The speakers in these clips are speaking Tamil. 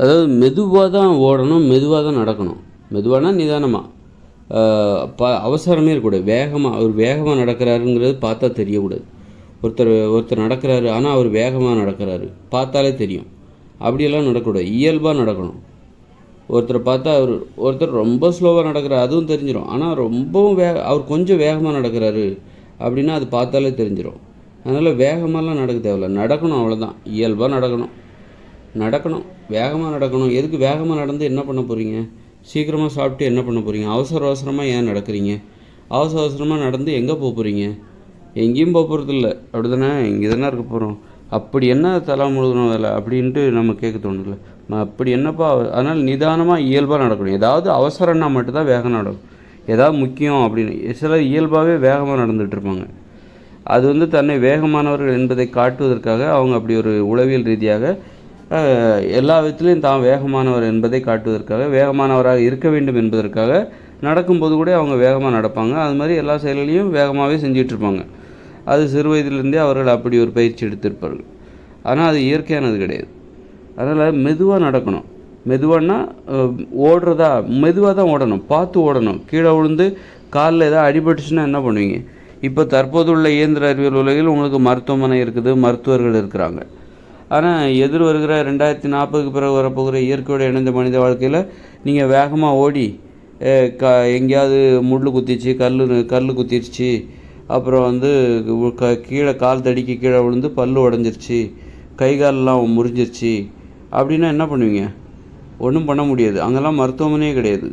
அதாவது மெதுவாக தான் ஓடணும் மெதுவாக தான் நடக்கணும். மெதுவானா நிதானமாக ப அவசரமே இருக்கக்கூடாது. வேகமாக அவர் வேகமாக நடக்கிறாருங்கிறது பார்த்தா தெரியக்கூடாது. ஒருத்தர் ஒருத்தர் நடக்கிறாரு ஆனால் அவர் வேகமாக நடக்கிறாரு. பார்த்தாலே தெரியும். அப்படியெல்லாம் நடக்கக்கூடாது. இயல்பாக நடக்கணும். ஒருத்தரை பார்த்தா அவர் ஒருத்தர் ரொம்ப ஸ்லோவாக நடக்கிறார் அதுவும் தெரிஞ்சிடும் ஆனால் ரொம்பவும் வே அவர் கொஞ்சம் வேகமாக நடக்கிறாரு அப்படின்னா அது பார்த்தாலே தெரிஞ்சிடும் அதனால் வேகமாகலாம் நடக்க தேவையில்ல. நடக்கணும் அவ்வளோதான் இயல்பாக நடக்கணும். நடக்கணும். வேகமாக நடக்கணும். எதுக்கு வேகமாக நடந்து என்ன பண்ண போகிறீங்க சீக்கிரமாக சாப்பிட்டு என்ன பண்ண போகிறீங்க அவசர அவசரமாக ஏன் நடக்கிறீங்க? அவசர அவசரமாக நடந்து எங்கே போக போகிறீங்க எங்கேயும் போக போகிறதில்ல அப்படி தானே இங்கே தானே இருக்க போகிறோம் அப்படி என்ன தலை முழுகணும் வேலை அப்படின்ட்டு நம்ம கேட்க தோணுதுல அப்படி என்னப்பா? அதனால் நிதானமாக இயல்பாக நடக்கணும். ஏதாவது அவசரம்னா மட்டும்தான் வேகம் நடக்கும். ஏதாவது முக்கியம் அப்படின்னு. சிலர் இயல்பாகவே வேகமாக நடந்துகிட்டு இருப்பாங்க. அது வந்து தன்னை வேகமானவர்கள் என்பதை காட்டுவதற்காக அவங்க அப்படி ஒரு உளவியல் ரீதியாக எல்லா விதத்துலையும் தான் வேகமானவர் என்பதை காட்டுவதற்காக வேகமானவராக இருக்க வேண்டும் என்பதற்காக நடக்கும்போது கூட அவங்க வேகமாக நடப்பாங்க. அது மாதிரி எல்லா செயல்களையும் வேகமாகவே செஞ்சிகிட்ருப்பாங்க இருப்பாங்க அது சிறு வயதிலிருந்தே அவர்கள் அப்படி ஒரு பயிற்சி எடுத்திருப்பார்கள். ஆனால் அது இயற்கையானது கிடையாது. அதனால் மெதுவாக நடக்கணும். மெதுவானா ஓடுறதா மெதுவாக தான் ஓடணும். பார்த்து ஓடணும். கீழே விழுந்து காலில் ஏதாவது அடிபட்டுச்சுன்னா என்ன பண்ணுவீங்க? இப்போ தற்போது உள்ள இயந்திர அறிவியல் உலகில் உங்களுக்கு மருத்துவமனை இருக்குது மருத்துவர்கள் இருக்கிறாங்க. ஆனால் எதிர் வருகிற ரெண்டாயிரத்தி நாற்பதுக்கு பிறகு வரப்போகிற இயற்கையோடு இணைந்த மனித வாழ்க்கையில் நீங்கள் வேகமாக ஓடி க எங்கேயாவது முள் குத்திச்சு கல் கல் குத்திருச்சு அப்புறம் வந்து க கீழே கால் தடிக்கு கீழே விழுந்து பல்லு உடஞ்சிருச்சு கை காலெல்லாம் முறிஞ்சிருச்சு அப்படின்னா என்ன பண்ணுவீங்க? ஒன்றும் பண்ண முடியாது. அங்கெல்லாம் மருத்துவமனையே கிடையாது.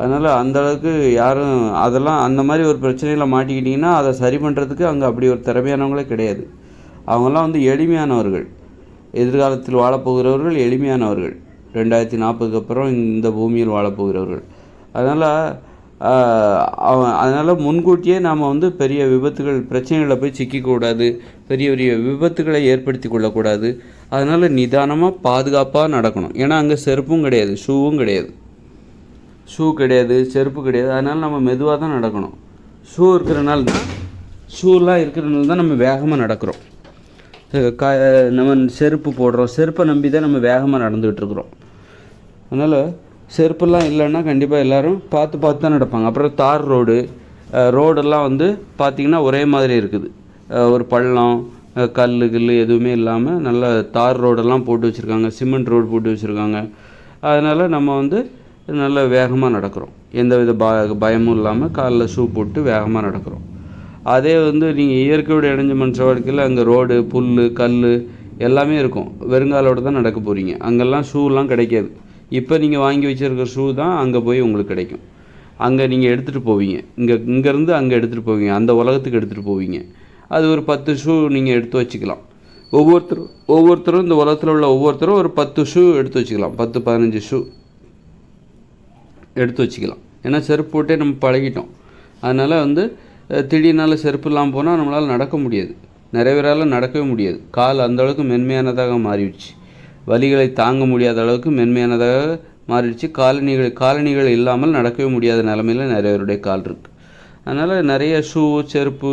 அதனால் அந்த அளவுக்கு யாரும் அதெல்லாம் அந்த மாதிரி ஒரு பிரச்சனையில் மாட்டிக்கிட்டிங்கன்னா அதை சரி பண்ணுறதுக்கு அங்கே அப்படி ஒரு திறமையானவங்களே கிடையாது. அவங்கெல்லாம் வந்து எளிமையானவர்கள். எதிர்காலத்தில் வாழப்போகிறவர்கள் எளிமையானவர்கள். ரெண்டாயிரத்தி நாற்பதுக்கு அப்புறம் இந்த பூமியில் வாழப்போகிறவர்கள். அதனால் அவன் அதனால் முன்கூட்டியே நாம் வந்து பெரிய விபத்துகள் பிரச்சனைகளில் போய் சிக்கிக்கூடாது. பெரிய பெரிய விபத்துகளை ஏற்படுத்தி கொள்ளக்கூடாது. அதனால் நிதானமாக பாதுகாப்பாக நடக்கணும். ஏன்னா அங்கே செருப்பும் கிடையாது ஷூவும் கிடையாது. ஷூ கிடையாது செருப்பு கிடையாது. அதனால் நம்ம மெதுவாக தான் நடக்கணும். ஷூ இருக்கிறனால தான் ஷூலாம் இருக்கிறனால தான் நம்ம வேகமாக நடக்கிறோம். க நம்ம செருப்பு போடுறோம். செருப்பை நம்பி தான் நம்ம வேகமாக நடந்துக்கிட்டு இருக்கிறோம் அதனால் செருப்பெல்லாம் இல்லைன்னா கண்டிப்பாக எல்லாரும் பார்த்து பார்த்து தான் நடப்பாங்க. அப்புறம் தார் ரோடு ரோடெல்லாம் வந்து பார்த்திங்கன்னா ஒரே மாதிரி இருக்குது. ஒரு பள்ளம் கல் கில் எதுவுமே இல்லாமல் நல்ல தார் ரோடெல்லாம் போட்டு வச்சுருக்காங்க. சிமெண்ட் ரோடு போட்டு வச்சுருக்காங்க. அதனால் நம்ம வந்து நல்ல வேகமாக நடக்கிறோம். எந்த வித ப பயமும் இல்லாமல் காலில் ஷூ போட்டு வேகமாக நடக்கிறோம். அதே வந்து நீங்கள் இயற்கையோடு இணைஞ்ச மனுஷ வாழ்க்கையில் அங்கே ரோடு புல் கல் எல்லாமே இருக்கும். வெறுங்காலோட தான் நடக்க போகிறீங்க அங்கெல்லாம் ஷூலாம் கிடைக்காது. இப்போ நீங்கள் வாங்கி வச்சுருக்க ஷூ தான் அங்கே போய் உங்களுக்கு கிடைக்கும். அங்கே நீங்கள் எடுத்துகிட்டு போவீங்க. இங்கே இங்கேருந்து அங்கே எடுத்துகிட்டு போவீங்க. அந்த உலகத்துக்கு எடுத்துகிட்டு போவீங்க. அது ஒரு பத்து ஷூ நீங்கள் எடுத்து வச்சுக்கலாம். ஒவ்வொருத்தரும் ஒவ்வொருத்தரும் இந்த உலகத்தில் உள்ள ஒவ்வொருத்தரும் ஒரு பத்து ஷூ எடுத்து வச்சுக்கலாம். பத்து பதினஞ்சு ஷூ எடுத்து வச்சுக்கலாம். ஏன்னா செருப்பு போட்டே நம்ம பழகிட்டோம். அதனால் வந்து திடீர்னால செருப்பு இல்லாமல் போனால் நம்மளால் நடக்க முடியாது. நிறைய பேரால் நடக்கவே முடியாது. கால் அந்த அளவுக்கு மென்மையானதாக மாறிடுச்சு. வலிகளை தாங்க முடியாத அளவுக்கு மென்மையானதாக மாறிடுச்சு. காலணிகள் காலணிகள் இல்லாமல் நடக்கவே முடியாத நிலமையில நிறைய பேருடைய கால் இருக்குது அதனால் நிறைய ஷூ செருப்பு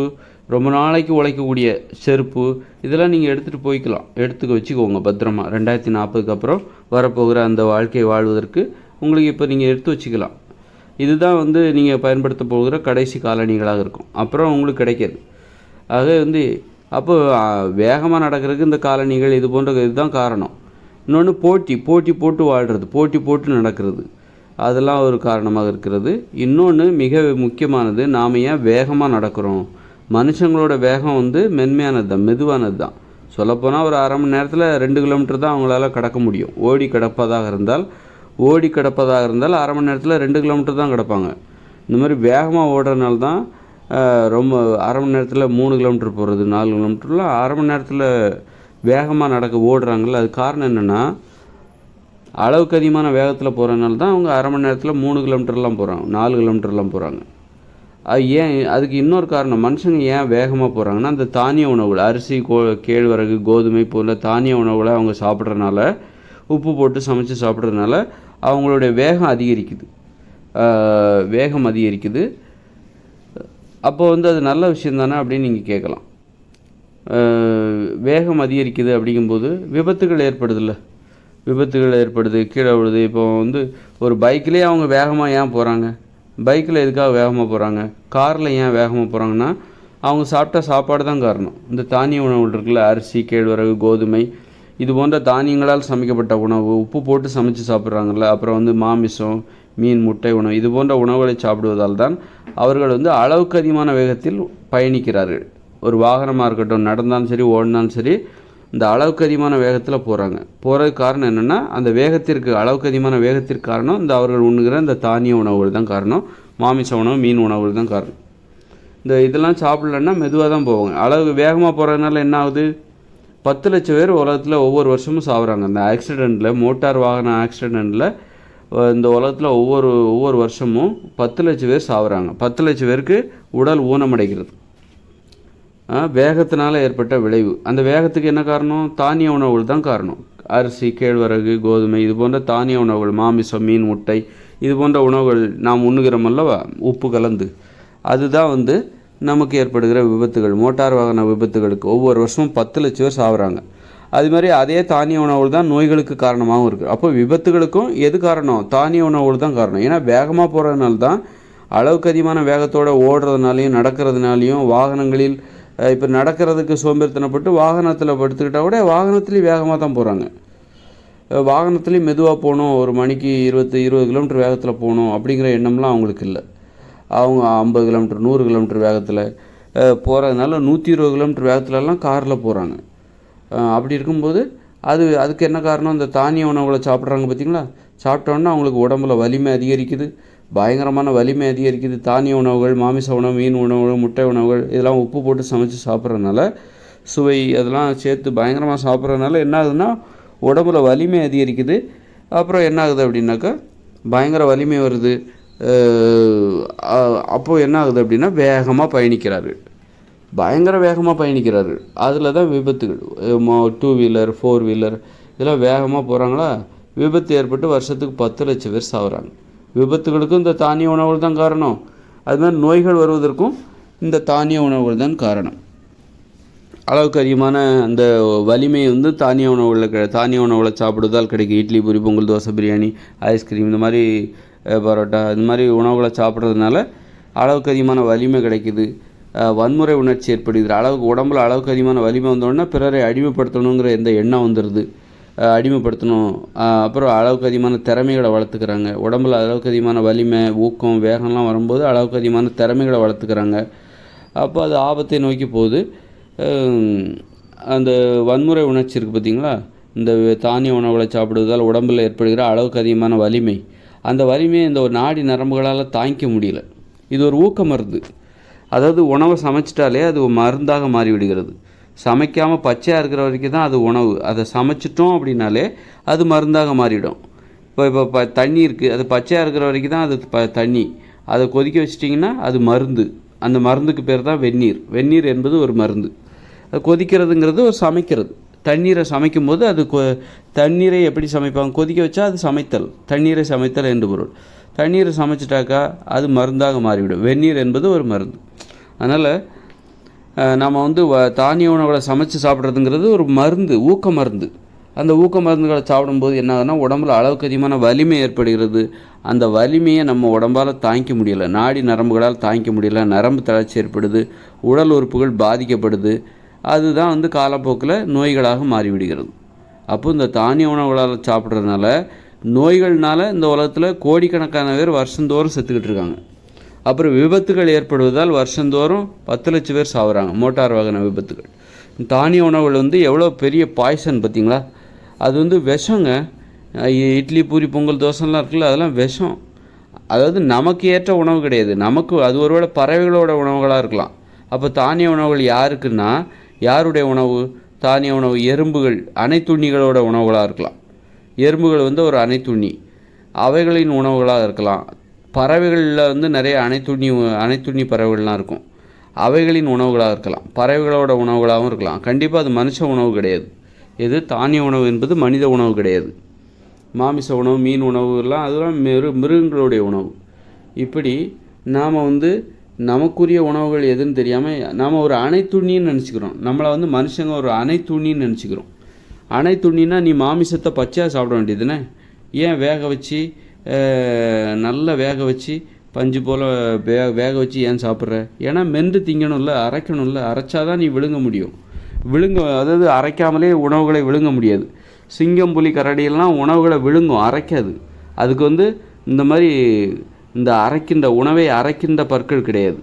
ரொம்ப நாளைக்கு உழைக்கக்கூடிய செருப்பு இதெல்லாம் நீங்கள் எடுத்துகிட்டு போய்க்கலாம். எடுத்துக்க வச்சுக்கோங்க பத்திரமா. ரெண்டாயிரத்தி நாற்பதுக்கு அப்புறம் வரப்போகிற அந்த வாழ்க்கையை வாழ்வதற்கு உங்களுக்கு இப்போ நீங்கள் எடுத்து வச்சுக்கலாம். இதுதான் வந்து நீங்கள் பயன்படுத்த போகிற கடைசி காலணிகளாக இருக்கும். அப்புறம் உங்களுக்கு கிடைக்காது. ஆக வந்து அப்போ வேகமாக நடக்கிறதுக்கு இந்த காலணிகள் இது போன்ற இதுதான் காரணம். இன்னொன்று போட்டி போட்டி போட்டு வாழ்கிறது போட்டி போட்டு நடக்கிறது. அதெல்லாம் ஒரு காரணமாக இருக்கிறது. இன்னொன்று மிக முக்கியமானது நாம் ஏன் வேகமாக நடக்கிறோம்? மனுஷங்களோட வேகம் வந்து மென்மையானது தான் மெதுவானது தான் சொல்லப்போனால் ஒரு அரை மணி நேரத்தில் ரெண்டு கிலோமீட்டர் தான் அவங்களால கடக்க முடியும். ஓடி கிடப்பதாக இருந்தால் ஓடி கிடப்பதாக இருந்தால் அரை மணி நேரத்தில் ரெண்டு கிலோமீட்டர் தான் கிடப்பாங்க. இந்த மாதிரி வேகமாக ஓடுறதுனால தான் ரொம்ப அரை மணி நேரத்தில் மூணு கிலோமீட்டர் போகிறது நாலு கிலோமீட்டரில் அரை மணி நேரத்தில் வேகமாக நடக்க ஓடுறாங்கல்ல அது காரணம் என்னென்னா அளவுக்கு அதிகமான வேகத்தில் போகிறனால தான் அவங்க அரை மணி நேரத்தில் மூணு கிலோமீட்டர்லாம் போகிறாங்க நாலு கிலோமீட்டர்லாம் போகிறாங்க அது ஏன் அதுக்கு இன்னொரு காரணம் மனுஷங்க ஏன் வேகமாக போகிறாங்கன்னா அந்த தானிய உணவுகள் அரிசி கோ கேழ்வரகு கோதுமை போல தானிய உணவுகளை அவங்க சாப்பிட்றதுனால உப்பு போட்டு சமைச்சு சாப்பிட்றதுனால அவங்களுடைய வேகம் அதிகரிக்குது. வேகம் அதிகரிக்குது. அப்போ வந்து அது நல்ல விஷயம் தானே அப்படின்னு நீங்கள் கேட்கலாம். வேகம் அதிகரிக்குது அப்படிங்கும்போது விபத்துகள் ஏற்படுதில்ல. விபத்துகள் ஏற்படுது கீழே விழுது. இப்போ வந்து ஒரு பைக்கிலே அவங்க வேகமாக ஏன் போகிறாங்க பைக்கில் எதுக்காக வேகமாக போகிறாங்க காரில் ஏன் வேகமாக போகிறாங்கன்னா அவங்க சாப்பிட்ட சாப்பாடு தான் காரணம். இந்த தானிய உணவுகள் இருக்குல்ல அரிசி கேழ்வரகு கோதுமை இது போன்ற தானியங்களால் சமைக்கப்பட்ட உணவு உப்பு போட்டு சமைச்சு சாப்பிட்றாங்கல்ல அப்புறம் வந்து மாமிசம் மீன் முட்டை உணவு இது போன்ற உணவுகளை சாப்பிடுவதால் தான் அவர்கள் வந்து அளவுக்கு அதிகமான வேகத்தில் பயணிக்கிறார்கள். ஒரு வாகனமாக இருக்கட்டும் நடந்தாலும் சரி ஓடினாலும் சரி இந்த அளவுக்கு அதிகமான வேகத்தில் போகிறாங்க போகிறதுக்கு காரணம் என்னென்னா அந்த வேகத்திற்கு அளவுக்கு அதிகமான வேகத்திற்கு காரணம் இந்த அவர்கள் உண்ணுகிற இந்த தானிய உணவுகள் தான் காரணம். மாமிச உணவு மீன் உணவுகள் தான் காரணம். இந்த இதெல்லாம் சாப்பிடலன்னா மெதுவாக தான் போவாங்க. அளவு வேகமாக போகிறதுனால என்ன ஆகுது? பத்து லட்சம் பேர் உலகத்தில் ஒவ்வொரு வருஷமும் சாகுறாங்க அந்த ஆக்சிடெண்ட்டில் மோட்டார் வாகன ஆக்சிடெண்ட்டில் இந்த உலகத்தில் ஒவ்வொரு ஒவ்வொரு வருஷமும் பத்து லட்சம் பேர் சாகுறாங்க பத்து லட்சம் பேருக்கு உடல் ஊனமடைகிறது. வேகத்தினால் ஏற்பட்ட விளைவு. அந்த வேகத்துக்கு என்ன காரணம்? தானிய உணவுகள் தான் காரணம். அரிசி கேழ்வரகு கோதுமை இது போன்ற தானிய உணவுகள் மாமிசம் மீன் முட்டை இது போன்ற உணவுகள் நாம் உண்ணுகிறோம் அல்லவா? உப்பு கலந்து. அதுதான் வந்து நமக்கு ஏற்படுகிற விபத்துகள் மோட்டார் வாகன விபத்துகளுக்கு ஒவ்வொரு வருஷமும் பத்து லட்சம் பேர் சாகுறாங்க அது மாதிரி அதே தானிய உணவுகள் தான் நோய்களுக்கு காரணமாகவும் இருக்குது அப்போ விபத்துகளுக்கும் எது காரணம்? தானிய உணவுகள் தான் காரணம். ஏன்னா வேகமாக போகிறதுனால தான் அளவுக்கு அதிகமான வேகத்தோடு ஓடுறதுனாலையும் நடக்கிறதுனாலையும் வாகனங்களில் இப்போ நடக்கிறதுக்கு சோம்பேறித்தனப்பட்டு வாகனத்தில் படுத்துக்கிட்டால் கூட வாகனத்துலேயும் வேகமாக தான் போகிறாங்க வாகனத்துலேயும் மெதுவாக போகணும். ஒரு மணிக்கு இருபத்தி இருபது கிலோமீட்டர் வேகத்தில் போகணும் அப்படிங்கிற எண்ணம்லாம் அவங்களுக்கு இல்லை. அவங்க ஐம்பது கிலோமீட்டர் நூறு கிலோமீட்டர் வேகத்தில் போகிறதுனால நூற்றி இருபது கிலோமீட்டர் வேகத்துலலாம் காரில் போகிறாங்க அப்படி இருக்கும்போது அது அதுக்கு என்ன காரணம்? இந்த தானிய உணவுகளை சாப்பிட்றாங்க பார்த்தீங்களா சாப்பிட்டோன்னா அவங்களுக்கு உடம்புல வலிமை அதிகரிக்குது. பயங்கரமான வலிமை அதிகரிக்குது. தானிய உணவுகள் மாமிச உணவு மீன் உணவுகள் முட்டை உணவுகள் இதெல்லாம் உப்பு போட்டு சமைச்சு சாப்பிட்றதுனால சுவை அதெல்லாம் சேர்த்து பயங்கரமாக சாப்பிட்றதுனால என்ன ஆகுதுன்னா உடம்புல வலிமை அதிகரிக்குது. அப்புறம் என்ன ஆகுது அப்படின்னாக்கா பயங்கர வலிமை வருது. அப்போது என்ன ஆகுது அப்படின்னா வேகமாக பயணிக்கிறார். பயங்கர வேகமாக பயணிக்கிறாரு. அதில் தான் விபத்துகள். டூ வீலர் ஃபோர் வீலர் இதெல்லாம் வேகமாக போகிறாங்களா விபத்து ஏற்பட்டு வருஷத்துக்கு பத்து லட்சம் பேர் சாகுறாங்க விபத்துகளுக்கும் இந்த தானிய உணவுகள் தான் காரணம். அது மாதிரி நோய்கள் வருவதற்கும் இந்த தானிய உணவுகள் தான் காரணம். அளவுக்கு அதிகமான அந்த வலிமை வந்து தானிய உணவுகளில் க தானிய உணவுகளை சாப்பிடுவதால் கிடைக்கும். இட்லி பூரி பொங்கல் தோசை பிரியாணி ஐஸ்கிரீம் இந்த மாதிரி பரோட்டா. இந்த மாதிரி உணவுகளை சாப்பிட்றதுனால அளவுக்கு அதிகமான வலிமை கிடைக்குது. வன்முறை உணர்ச்சி ஏற்படுகிறது. அளவுக்கு உடம்புல அளவுக்கு அதிகமான வலிமை வந்தோடனே பிறரை அடிமைப்படுத்தணுங்கிற எந்த எண்ணம் வந்துடுது அடிமைப்படுத்தணும். அப்புறம் அளவுக்கு அதிகமான திறமைகளை வளர்த்துக்கிறாங்க. உடம்புல அளவுக்கு அதிகமான வலிமை ஊக்கம் வேகம்லாம் வரும்போது அளவுக்கு அதிகமான திறமைகளை வளர்த்துக்கிறாங்க. அப்போ அது ஆபத்தை நோக்கி போகுது. அந்த வன்முறை உணர்ச்சி இருக்குது பார்த்திங்களா இந்த தானிய உணவுகளை சாப்பிடுவதால் உடம்பில் ஏற்படுகிற அளவுக்கு அதிகமான வலிமை. அந்த வலிமையை இந்த ஒரு நாடி நரம்புகளால் தாங்கிக்க முடியல. இது ஒரு ஊக்க மருந்து. அதாவது உணவை சமைச்சிட்டாலே அது மருந்தாக மாறிவிடுகிறது. சமைக்காமல் பச்சையாக இருக்கிற வரைக்கும் தான் அது உணவு. அதை சமைச்சிட்டோம் அப்படின்னாலே அது மருந்தாக மாறிடும். இப்போ இப்போ ப தண்ணி இருக்குது அது பச்சையாக இருக்கிற வரைக்கும் தான் அது ப தண்ணி. அதை கொதிக்க வச்சிட்டிங்கன்னா அது மருந்து. அந்த மருந்துக்கு பேர் தான் வெந்நீர். வெந்நீர் என்பது ஒரு மருந்து. அது கொதிக்கிறதுங்கிறது ஒரு சமைக்கிறது. தண்ணீரை சமைக்கும் போது அது கொ தண்ணீரை எப்படி சமைப்பாங்க? கொதிக்க வச்சா அது சமைத்தல். தண்ணீரை சமைத்தல் என்று பொருள். தண்ணீரை சமைச்சிட்டாக்கா அது மருந்தாக மாறிவிடும். வெந்நீர் என்பது ஒரு மருந்து. அதனால் நம்ம வந்து வ தானிய உணவுகளை சமைச்சு சாப்பிட்றதுங்கிறது ஒரு மருந்து ஊக்க மருந்து. அந்த ஊக்க மருந்துகளை சாப்பிடும்போது என்ன ஆகுதுன்னா உடம்புல அளவுக்கு அதிகமான வலிமை ஏற்படுகிறது. அந்த வலிமையை நம்ம உடம்பால் தாங்கிக்க முடியலை. நாடி நரம்புகளால் தாங்கிக்க முடியல. நரம்பு தளர்ச்சி ஏற்படுது. உடல் உறுப்புகள் பாதிக்கப்படுது. அதுதான் வந்து காலப்போக்கில் நோய்களாக மாறிவிடுகிறது. அப்போ இந்த தானிய உணவுகளால் சாப்பிட்றதுனால நோய்கள்னால இந்த உலகத்தில் கோடிக்கணக்கான பேர் வருஷந்தோறும் செத்துக்கிட்டு இருக்காங்க. அப்புறம் விபத்துகள் ஏற்படுவதால் வருஷந்தோறும் பத்து லட்சம் பேர் சாகுறாங்க மோட்டார் வாகன விபத்துகள். தானிய உணவுகள் வந்து எவ்வளோ பெரிய பாய்சன் பார்த்திங்களா? அது வந்து விஷங்க. இட்லி பூரி பொங்கல் தோசைலாம் இருக்குல்ல அதெல்லாம் விஷம். அதாவது நமக்கு ஏற்ற உணவு கிடையாது. நமக்கு அது ஒருவேளை பறவைகளோட உணவுகளாக இருக்கலாம். அப்போ தானிய உணவுகள் யாருக்குன்னா யாருடைய உணவு? தானிய உணவு எறும்புகள் அனைத்துண்ணிகளோட உணவுகளாக இருக்கலாம். எறும்புகள் வந்து ஒரு அனைத்துண்ணி அவைகளின் உணவுகளாக இருக்கலாம். பறவைகளில் வந்து நிறைய அனைத்துண்ணி அனைத்துண்ணி பறவைகள்லாம் இருக்கும். அவைகளின் உணவுகளாக இருக்கலாம். பறவைகளோட உணவுகளாகவும் இருக்கலாம். கண்டிப்பாக அது மனுஷ உணவு கிடையாது. இது தானிய உணவு என்பது மனித உணவு கிடையாது. மாமிச உணவு மீன் உணவுலாம் அதெல்லாம் மிரு மிருகங்களுடைய உணவு. இப்படி நாம் வந்து நமக்குரிய உணவுகள் எதுன்னு தெரியாமல் நாம் ஒரு அனைத்துண்ணின்னு நினச்சிக்கிறோம். நம்மளை வந்து மனுஷங்க ஒரு அனைத்துண்ணின்னு நினச்சிக்கிறோம். அணைத்துணின்னா நீ மாமிசத்தை பச்சையாக சாப்பிட வேண்டியதுனே ஏன் வேக வச்சு நல்லா வேக வச்சு பஞ்சு போல் வே வேக வச்சு ஏன் சாப்பிட்ற? ஏன்னா மென்று திங்கணும்ல அரைக்கணும்ல அரைச்சாதான் நீ விழுங்க முடியும். விழுங்க அதாவது அரைக்காமலே உணவுகளை விழுங்க முடியாது. சிங்கம் புலி கரடியெல்லாம் உணவுகளை விழுங்கும் அரைக்காது. அதுக்கு வந்து இந்த மாதிரி இந்த அரைக்கின்ற உணவை அரைக்கின்ற பற்கள் கிடையாது.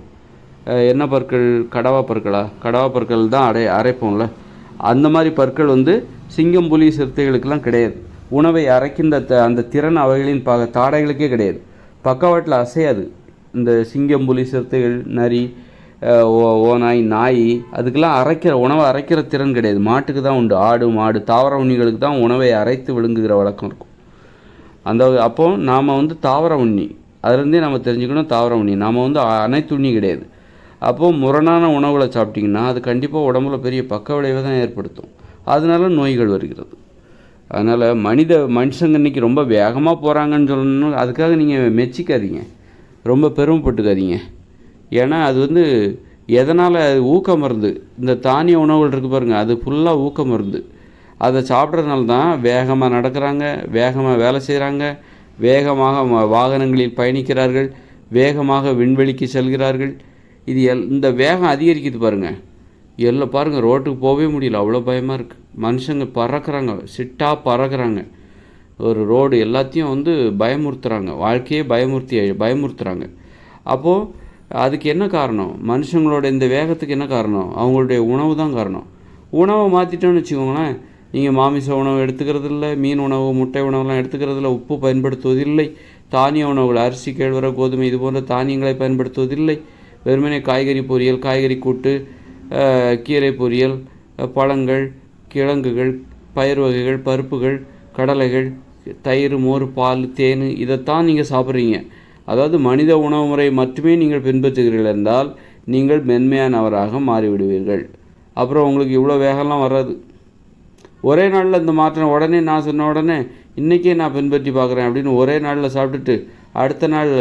என்ன பற்கள்? கடவா பற்களா? கடவா பற்கள் தான் அடை அரைப்போம்ல. அந்த மாதிரி பற்கள் வந்து சிங்கம் புலி சிறுத்தைகளுக்கெல்லாம் கிடையாது. உணவை அரைக்கின்ற த அந்த திறன் அவைகளின் ப தாடைகளுக்கே கிடையாது. பக்கவாட்டில் அசையாது. இந்த சிங்கம் புலி சிறுத்தைகள் நரி ஓ- ஓநாய் நாய் அதுக்கெல்லாம் அரைக்கிற உணவை அரைக்கிற திறன் கிடையாது. மாட்டுக்கு தான் உண்டு. ஆடு மாடு தாவர உண்ணிகளுக்கு தான் உணவை அரைத்து விழுங்குகிற வழக்கம் இருக்கும். அந்த அப்போது நாம் வந்து தாவர உண்ணி அதுலேருந்தே நம்ம தெரிஞ்சுக்கணும் தாவர உண்ணி. நாம் வந்து அனைத்து உண்ணி கிடையாது. அப்போது முரணான உணவுகளை சாப்பிட்டிங்கன்னா அது கண்டிப்பாக உடம்புல பெரிய பக்க விளைவை தான் ஏற்படுத்தும். அதனால நோய்கள் வருகிறது. அதனால் மனித மனுஷங்க இன்னைக்கு ரொம்ப வேகமாக போகிறாங்கன்னு சொல்லணும். அதுக்காக நீங்கள் மெச்சிக்காதீங்க. ரொம்ப பெருமைப்பட்டுக்காதீங்க. ஏன்னா அது வந்து எதனால் ஊக்க மருந்து? இந்த தானிய உணவுகள் இருக்குது பாருங்கள் அது ஃபுல்லாக ஊக்க மருந்து. அதை சாப்பிட்றதுனால தான் வேகமாக நடக்கிறாங்க வேகமாக வேலை செய்கிறாங்க வேகமாக வாகனங்களில் பயணிக்கிறார்கள். வேகமாக விண்வெளிக்கு செல்கிறார்கள். இது எல் இந்த வேகம் அதிகரிக்குது பாருங்கள் எல்லாம் பாருங்கள் ரோட்டுக்கு போகவே முடியல. அவ்வளோ பயமாக இருக்குது மனுஷங்க பறக்கிறாங்க. சிட்டாக பறக்கிறாங்க. ஒரு ரோடு எல்லாத்தையும் வந்து பயமுறுத்துகிறாங்க வாழ்க்கையே பயமுறுத்தி பயமுறுத்துகிறாங்க அப்போது அதுக்கு என்ன காரணம்? மனுஷங்களோட இந்த வேகத்துக்கு என்ன காரணம்? அவங்களுடைய உணவு தான் காரணம். உணவை மாற்றிட்டோன்னு வச்சுக்கோங்களேன். நீங்கள் மாமிச உணவு எடுத்துக்கிறதில்ல மீன் உணவு முட்டை உணவுலாம் எடுத்துக்கிறதில்ல உப்பு பயன்படுத்துவதில்லை தானிய உணவுகள் அரிசி கேழ்வரை கோதுமை இது போன்ற தானியங்களை பயன்படுத்துவதில்லை. வெறுமனே காய்கறி பொரியல் காய்கறி கூட்டு கீரை பொரியல் பழங்கள் கிழங்குகள் பயிர் வகைகள் பருப்புகள் கடலைகள் தயிர் மோர் பால் தேன் இதைத்தான் நீங்கள் சாப்பிட்றீங்க. அதாவது மனித உணவு முறை மட்டுமே நீங்கள் பின்பற்றுகிறீர்கள் என்றால் நீங்கள் மென்மையானவராக மாறிவிடுவீர்கள். அப்புறம் உங்களுக்கு இவ்வளோ வேகம்லாம் வராது. ஒரே நாளில் இந்த மாற்றம் உடனே நான் சொன்ன உடனே இன்றைக்கே நான் பின்பற்றி பார்க்குறேன் அப்படின்னு ஒரே நாளில் சாப்பிட்டுட்டு அடுத்த நாள்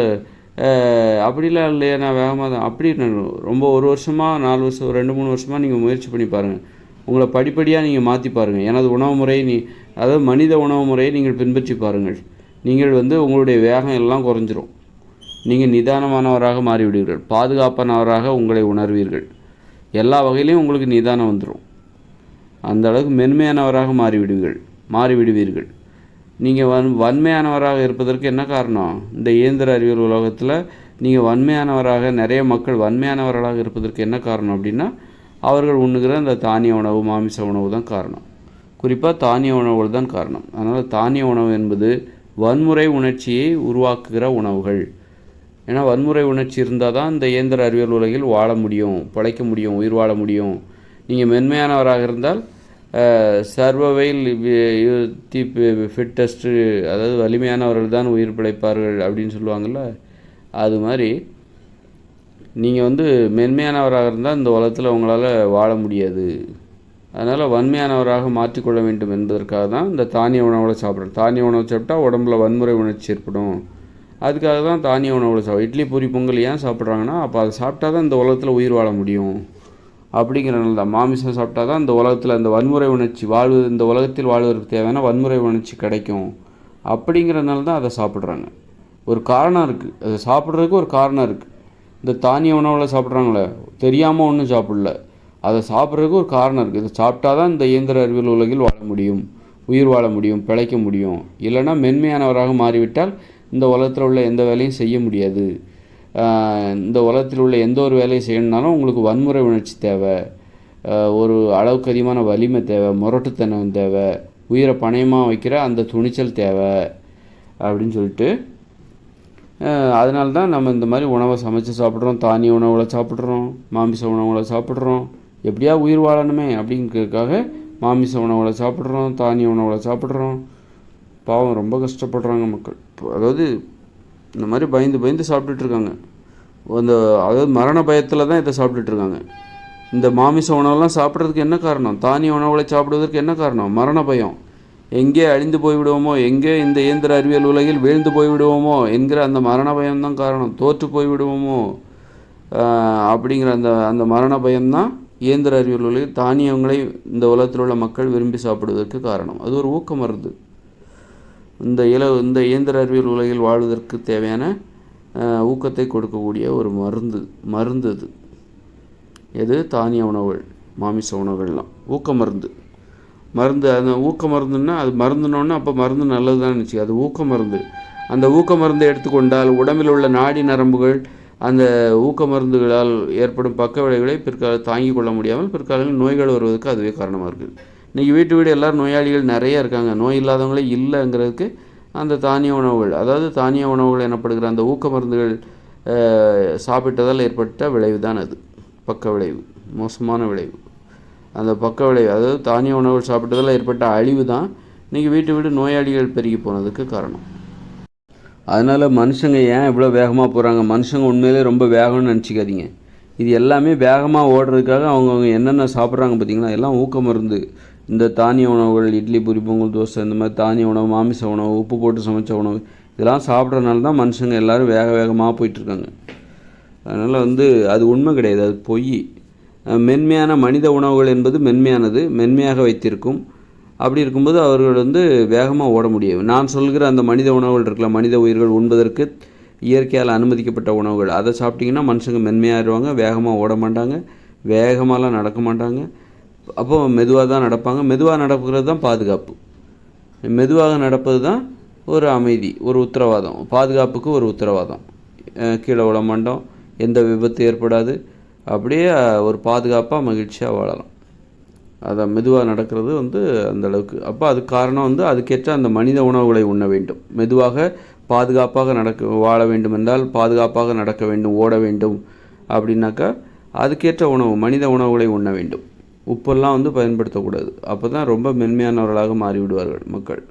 அப்படிலாம் இல்லையா நான் வேகமாக தான் அப்படி நான் ரொம்ப ஒரு வருஷமாக நாலு வருஷம் ரெண்டு மூணு வருஷமாக நீங்கள் முயற்சி பண்ணி பாருங்கள் உங்களை படிப்படியாக நீங்கள் மாற்றி பாருங்கள் எனது உணவு முறை நீ அதாவது மனித உணவு முறையை நீங்கள் பின்பற்றி பாருங்கள். நீங்கள் வந்து உங்களுடைய வேகம் எல்லாம் குறைஞ்சிரும். நீங்கள் நிதானமானவராக மாறிவிடுவீர்கள். பாதுகாப்பானவராக உங்களை உணர்வீர்கள். எல்லா வகையிலையும் உங்களுக்கு நிதானம் வந்துடும் அந்த அளவுக்கு மென்மையானவராக மாறிவிடுவீர்கள் மாறிவிடுவீர்கள். நீங்கள் வன் வன்மையானவராக இருப்பதற்கு என்ன காரணம்? இந்த இயந்திர அறிவியல் உலகத்தில் நீங்கள் வன்மையானவராக நிறைய மக்கள் வன்மையானவர்களாக இருப்பதற்கு என்ன காரணம் அப்படின்னா அவர்கள் உண்ணுகிற அந்த தானிய உணவு மாமிச உணவு தான் காரணம். குறிப்பாக தானிய உணவுகள் தான் காரணம். அதனால் தானிய உணவு என்பது வன்முறை உணர்ச்சியை உருவாக்குகிற உணவுகள். ஏன்னா வன்முறை உணர்ச்சி இருந்தால் தான் இந்த இயந்திர அறிவியல் உலகில் வாழ முடியும் பிழைக்க முடியும் உயிர் வாழ முடியும். நீங்கள் மென்மையானவராக இருந்தால் சர்வவைல் தி ஃபிட்டஸ்ட்டு அதாவது வலிமையானவர்கள் தான் உயிர் பிழைப்பார்கள் அப்படின்னு சொல்லுவாங்கள்ல அது மாதிரி நீங்கள் வந்து மென்மையானவராக இருந்தால் இந்த உலகத்தில் உங்களால் வாழ முடியாது. அதனால் வன்மையானவராக மாற்றிக்கொள்ள வேண்டும் என்பதற்காக தான் இந்த தானிய உணவுகளை சாப்பிட்றோம் தானிய உணவு சாப்பிட்டா உடம்புல வன்முறை உணர்ச்சி ஏற்படும். அதுக்காக தான் தானிய உணவுகளை சாப்பிடும் இட்லி பூரி பொங்கல் ஏன் சாப்பிட்றாங்கன்னா அப்போ அதை சாப்பிட்டா தான் இந்த உலகத்தில் உயிர் வாழ முடியும். அப்படிங்கிறனால தான். மாமிசம் சாப்பிட்டா தான் இந்த உலகத்தில் இந்த வன்முறை உணர்ச்சி வாழ்வு இந்த உலகத்தில் வாழ்வதற்கு தேவையான வன்முறை உணர்ச்சி கிடைக்கும். அப்படிங்கிறனால தான் அதை சாப்பிட்றாங்க. ஒரு காரணம் இருக்குது அதை சாப்பிட்றதுக்கு ஒரு காரணம் இருக்குது இந்த தானிய உணவில் சாப்பிட்றாங்களே தெரியாமல் ஒன்றும் சாப்பிடல. அதை சாப்பிட்றதுக்கு ஒரு காரணம் இருக்குது இதை சாப்பிட்டா தான் இந்த இயந்திர அறிவியல் உலகில் வாழ முடியும் உயிர் வாழ முடியும் பிழைக்க முடியும். இல்லைன்னா மென்மையானவராக மாறிவிட்டால் இந்த உலகத்தில் உள்ள எந்த வேலையும் செய்ய முடியாது. இந்த உலகத்தில் உள்ள எந்த ஒரு வேலையை செய்யணுனாலும் உங்களுக்கு வன்முறை உணர்ச்சி தேவை. ஒரு அளவுக்கு அதிகமான வலிமை தேவை முரட்டுத்தனம் தேவை உயிரை பணயமாக வைக்கிற அந்த துணிச்சல் தேவை அப்படின்னு சொல்லிட்டு அதனால தான் நம்ம இந்த மாதிரி உணவை சமைச்சு சாப்பிட்றோம் தானிய உணவுகளை சாப்பிட்றோம் மாமிச உணவுகளை சாப்பிட்றோம். எப்படியா உயிர் வாழணுமே அப்படிங்கிறதுக்காக மாமிச உணவுகளை சாப்பிட்றோம் தானிய உணவுகளை சாப்பிட்றோம். பாவம் ரொம்ப கஷ்டப்படுறாங்க மக்கள். இப்போ அதாவது இந்த மாதிரி பயந்து பயந்து சாப்பிட்டுட்ருக்காங்க அந்த அதாவது மரண பயத்தில் தான் இதை சாப்பிட்டுட்ருக்காங்க இந்த மாமிச உணவெல்லாம் சாப்பிட்றதுக்கு என்ன காரணம்? தானிய உணவுகளை சாப்பிடுவதற்கு என்ன காரணம்? மரண பயம். எங்கே அழிந்து போய்விடுவோமோ? எங்கே இந்த இயந்திர அறிவியல் உலகில் வீழ்ந்து போய்விடுவோமோ? என்கிற அந்த மரண பயம்தான் காரணம். தோற்று போய்விடுவோமோ? அப்படிங்கிற அந்த அந்த மரண பயம்தான் இயந்திர அறிவியல் உலகில் தானியங்களை இந்த உலகத்தில் உள்ள மக்கள் விரும்பி சாப்பிடுவதற்கு காரணம். அது ஒரு ஊக்க மருந்து இந்த இல இந்த இயந்திர அறிவியல் உலகில் வாழ்வதற்கு தேவையான ஊக்கத்தை கொடுக்கக்கூடிய ஒரு மருந்து மருந்து அது. எது? தானிய உணவுகள் மாமிச உணவுகள்லாம். ஊக்க மருந்து. மருந்து அந்த ஊக்க மருந்துன்னா அது மருந்துனோன்னா அப்போ மருந்து நல்லது தான் நினச்சி. அது ஊக்க மருந்து. அந்த ஊக்க மருந்தை எடுத்துக்கொண்டால் உடம்பில் உள்ள நாடி நரம்புகள் அந்த ஊக்க மருந்துகளால் ஏற்படும் பக்க விளைவுகளை பிற்கால தாங்கிக் கொள்ள முடியாமல் பிற்காலங்களில் நோய்கள் வருவதற்கு அதுவே காரணமாக இருக்குது. இன்றைக்கி வீட்டு வீடு எல்லோரும் நோயாளிகள் நிறைய இருக்காங்க. நோய் இல்லாதவங்களே இல்லைங்கிறதுக்கு அந்த தானிய உணவுகள் அதாவது தானிய உணவுகள் எனப்படுகிற அந்த ஊக்க மருந்துகள் சாப்பிட்டதால் ஏற்பட்ட விளைவு தான் அது. பக்க விளைவு மோசமான விளைவு. அந்த பக்க விளைவு அதாவது தானிய உணவுகள் சாப்பிட்டதால் ஏற்பட்ட அழிவு தான் இன்றைக்கி வீட்டு வீடு நோயாளிகள் பெருகி போனதுக்கு காரணம். அதனால் மனுஷங்க ஏன் இவ்வளோ வேகமாக போகிறாங்க மனுஷங்க உண்மையிலே ரொம்ப வேகம்னு நினச்சிக்காதீங்க. இது எல்லாமே வேகமாக ஓடுறதுக்காக அவங்கவுங்க என்னென்ன சாப்பிட்றாங்க பார்த்தீங்கன்னா எல்லாம் ஊக்க மருந்து இந்த தானிய உணவுகள் இட்லி பூரி பொங்கல் தோசை இந்த மாதிரி தானிய உணவு மாமிச உணவு உப்பு போட்டு சமைச்ச உணவு இதெல்லாம் சாப்பிட்றதுனால தான் மனுஷங்க எல்லோரும் வேக வேகமாக போயிட்டுருக்காங்க. அதனால் வந்து அது உண்மை கிடையாது அது பொய். மென்மையான மனித உணவுகள் என்பது மென்மையானது மென்மையாக வைத்திருக்கும். அப்படி இருக்கும்போது அவர்கள் வந்து வேகமாக ஓட முடியும் நான் சொல்கிற அந்த மனித உணவுகள் இருக்கல மனித உயிர்கள் உண்பதற்கு இயற்கையால் அனுமதிக்கப்பட்ட உணவுகள் அதை சாப்பிட்டிங்கன்னா மனுஷங்க மென்மையாகிடுவாங்க வேகமாக ஓட மாட்டாங்க வேகமாலாம் நடக்க மாட்டாங்க. அப்போ மெதுவாக தான் நடப்பாங்க. மெதுவாக நடக்கிறது தான் பாதுகாப்பு. மெதுவாக நடப்பது தான் ஒரு அமைதி ஒரு உத்தரவாதம். பாதுகாப்புக்கு ஒரு உத்தரவாதம். கீழே விழ மாட்டோம் எந்த விபத்து ஏற்படாது. அப்படியே ஒரு பாதுகாப்பாக மகிழ்ச்சியாக வாழலாம். அதை மெதுவாக நடக்கிறது வந்து அந்த அளவுக்கு. அப்போ அதுக்கு காரணம் வந்து அதுக்கேற்ற அந்த மனித உணவுகளை உண்ண வேண்டும். மெதுவாக பாதுகாப்பாக நடக்க வாழ வேண்டும் என்றால் பாதுகாப்பாக நடக்க வேண்டும் ஓட வேண்டும் அப்படின்னாக்கா அதுக்கேற்ற உணவு மனித உணவுகளை உண்ண வேண்டும். உப்பெல்லாம் வந்து பயன்படுத்தக்கூடாது. அப்போ தான் ரொம்ப மென்மையானவர்களாக மாறிவிடுவார்கள் மக்கள்.